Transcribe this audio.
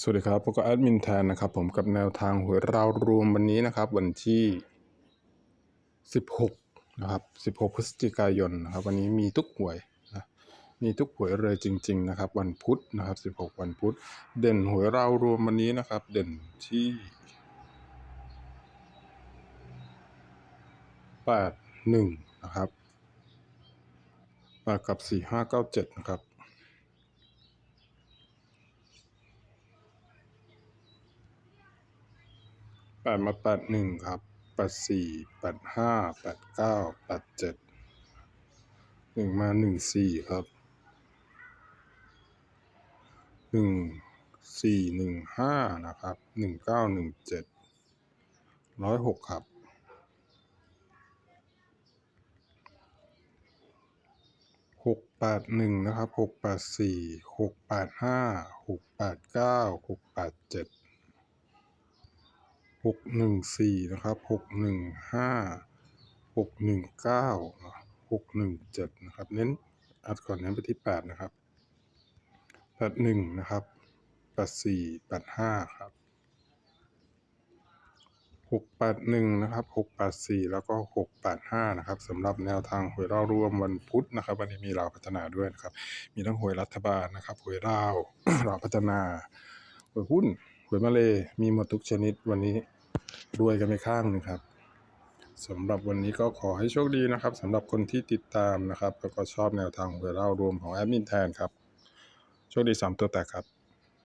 สวัสดีครับพบกับแอดมินแทนนะครับผมกับแนวทางหวยรารวมวันนี้นะครับ วันที่ 16 นะครับ 16 พฤศจิกายนนะครับ วันนี้มีทุกหวยนะมีทุกหวยเลยจริง ๆ นะครับ วันพุธนะครับ 16 วันพุธเด่นหวยรารวมวันนี้นะครับ เด่นที่ 81 นะครับมากับ 4597 นะครับ ดมาแปดหนึ่งครับแปดสี่แปดห้าแปดเก้าแปดเจ็ดหนึ่งมาหนึ่งสี่ครับหนึ่งสี่หนึ่งห้านะครับหนึ่งเก้าหนึ่งเจ็ดร้อยหกครับหกแปดหนึ่งนะครับหกแปดสี่หกแปดห้าหกแปดเก้าหกแปดเจ็ด หกหนึ่งสี่นะครับหกหนึ่งห้าหกหนึ่งเก้าหกหนึ่งเจ็ดนะครับ เน้นอัดก่อนเน้นไปที่แปดนะครับแปดหนึ่งนะครับแปดสี่แปดห้าครับหกแปดหนึ่งนะครับหกแปดสี่แล้วก็หกแปดห้านะครับสำหรับแนวทางหวยเรารวมวันพุธนะครับ วันนี้มีเราวพัฒนาด้วยนะครับ มีทั้งหวยรัฐบาลนะครับหวยราวเราวพัฒนาหวยหุ้น หวยมาเลยมีหมดทุกชนิดวันนี้รวยกันไปข้างหนึ่งครับสำหรับวันนี้ก็ขอให้โชคดีนะครับสำหรับคนที่ติดตามนะครับ แล้วก็ชอบแนวทางหวยเล่ารวมของแอดมินแทนครับ โชคดีสามตัวแตกครับ